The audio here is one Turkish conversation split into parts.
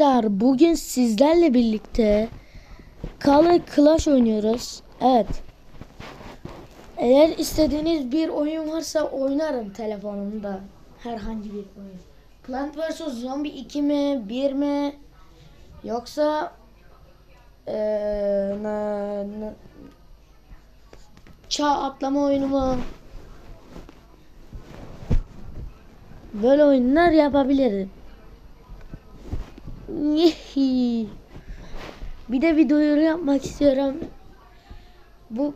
Arkadaşlar bugün sizlerle birlikte Color Clash oynuyoruz. Evet. Eğer istediğiniz bir oyun varsa oynarım telefonumda. Herhangi bir oyun. Plant vs Zombie 2 mi? 1 mi? Yoksa eee na, na, çağ atlama oyunu mu? Böyle oyunlar yapabilirim. Bir de bir duyuru yapmak istiyorum. Bu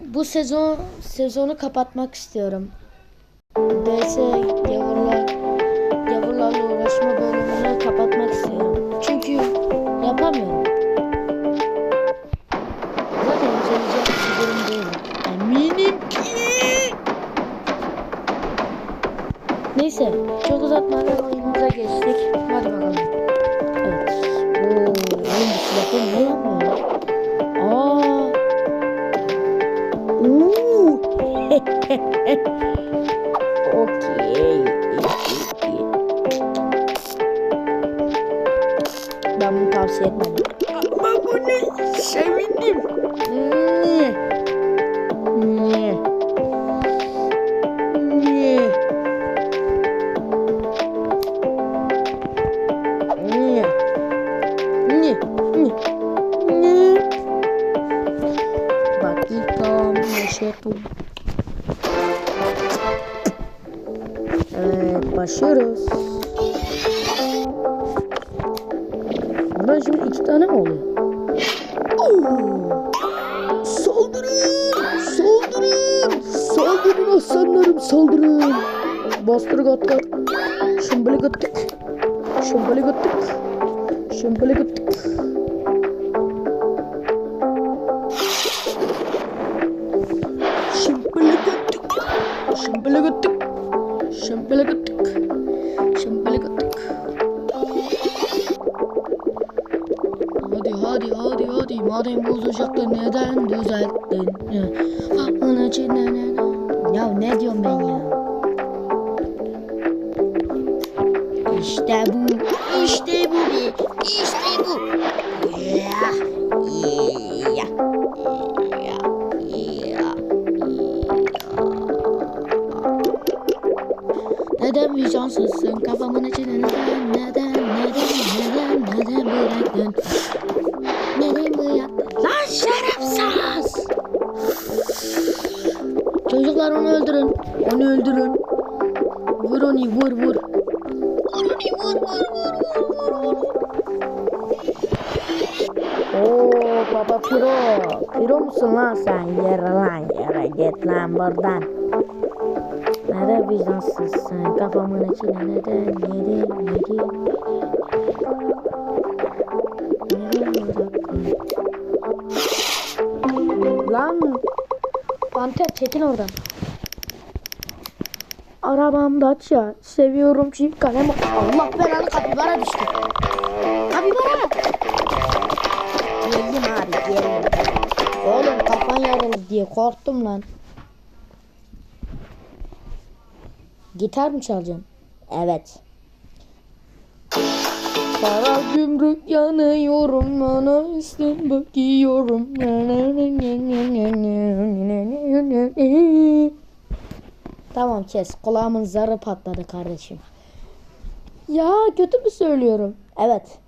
bu sezon sezonu kapatmak istiyorum. DS gavurlar gavurlarla uğraşma bölümünü kapatmak istiyorum. Çünkü yapamıyorum. Zaten düzelecek bir durum değil. Eminim ki. Neyse çok uzatmadan oyunumuza geçtik. Okey. Ben bunu tavsiye başlıyoruz. Buradan şimdi iki tane mi oluyor? Saldırın! Saldırın! Saldırın aslanlarım saldırın! Bastır gat gat. Şımbılı gıttık. Şımbılı gıttık. Şımbılı gıttık. Şımbılı gıttık. Şımbılı gıttık. Şımbılı Hadi hadi hadi madem bozacaktı neden düzelttin? Aklın içinde neden? Ya ne diyorum ben ya? İşte bu, işte bu be, işte bu. Yeah, Çocuklar onu öldürün, onu öldürün. Vur onu, vur, vur. Oo baba piro. Piro musun lan sen? Yere lan yere git lan buradan. Neden vicdansızsın? Kafamın içine neden? Neden bıraktın? Lan Panter çekil oradan. Arabam Dacia. Seviyorum çift kalem. Allah belanı kapibara düştü. Kapibara. Geldim abi geldim. Oğlum kafan yarıldı diye korktum lan. Gitar mı çalacaksın? Evet. Para gümrük yanıyorum bana üstün bakıyorum. Tamam kes. Kulağımın zarı patladı kardeşim. Ya kötü mü söylüyorum? Evet.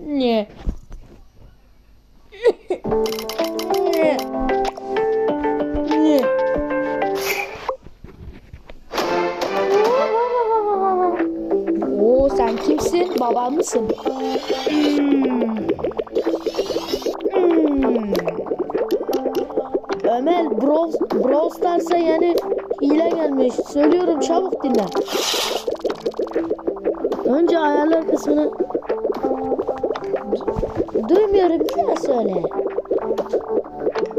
Ne? Ne? Oo sen kimsin? Baba mısın? Hmm. Ömer Brawl, Brawl Stars'a yani hile gelmiş. Söylüyorum çabuk dinle. Önce ayarlar kısmını duymuyorum bir daha söyle.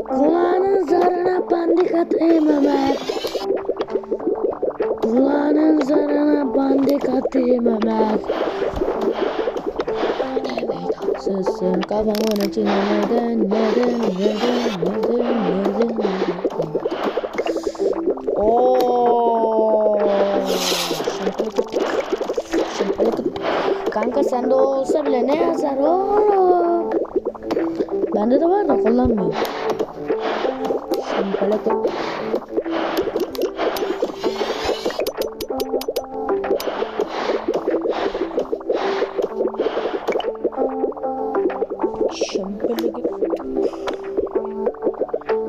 Kulağının zarına bandik atayım Ömer. Kulağının zarına bandik atayım Ömer. Sızsın kafamın içine neden neden neden neden neden Oo. Şaka Kanka sende olsa bile ne yazar oğlum? Bende de var da kullanmıyorum. Ko-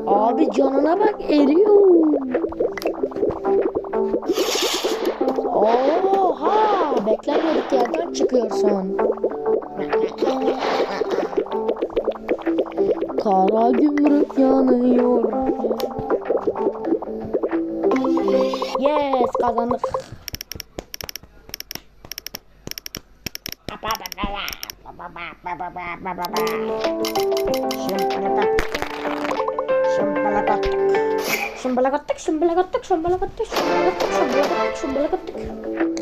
Abi canına bak eriyor. Çıkıyorsun. Kara gümrük yanıyor. Yes kazandık. Şımbalagattık, şımbalagattık, şımbalagattık, şımbalagattık, şımbalagattık, şımbalagattık.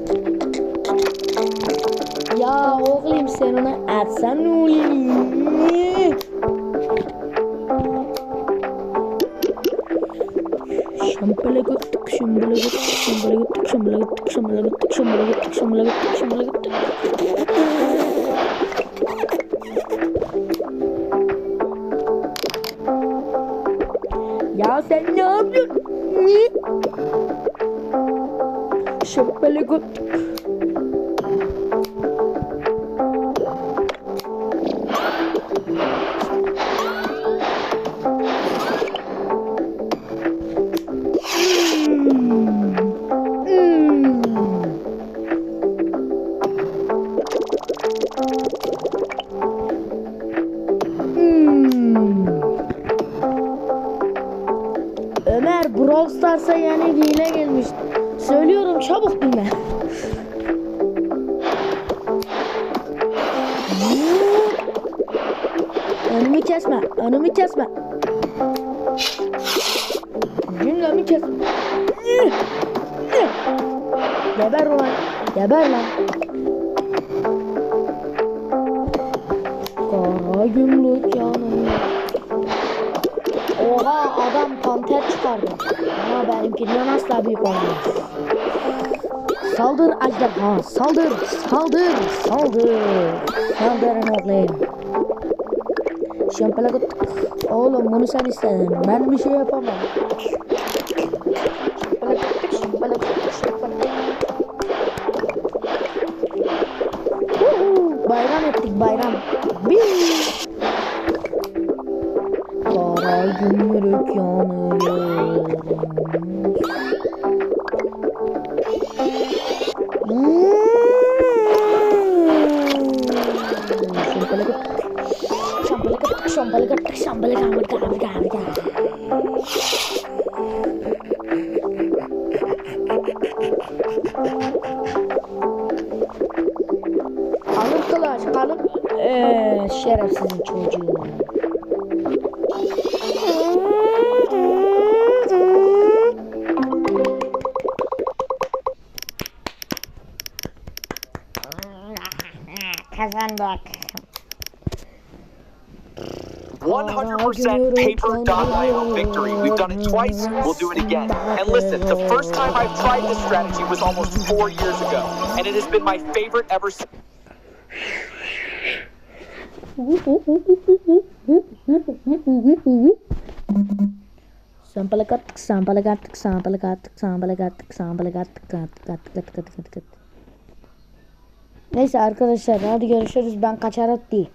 Ya oğlum sen ona atsan ne oluyor? Şımbalagattık, şımbalagattık, şımbalagattık, şımbalagattık, şımbalagattık, şımbalagattık, şımbalagattık, şımbalagattık. Ya sen ne yapıyorsun? Ne? Şımbalagattık. Brawl Stars'a yani hile gelmiş. Söylüyorum çabuk dinle. Önümü kesme, önümü kesme. Cümlemi kes. Geber ulan, geber lan. Kara gümrük yanıyor. Oha adam panter çıkardı. Ama benimkinden asla büyük olmaz. Saldır ejderha, saldır, saldır, saldır. Saldırın oğlum. Şampalagot. Oğlum bunu sen istedin. Ben bir şey yapamam. Kanım kılaç, kanım... Eee, şerefsizin çocuğu. Kazandık. 100% paper.io victory. We've done it twice, we'll do it again. And listen, the first time I've tried this strategy was almost four years ago, and it has been my favorite ever since. Sampalagattık, sampalagattık, sampalagattık, sampalagattık, sampalagattık, gat, gat, gat, gat, gat, gat. Neyse arkadaşlar hadi görüşürüz ben kaçarak değil.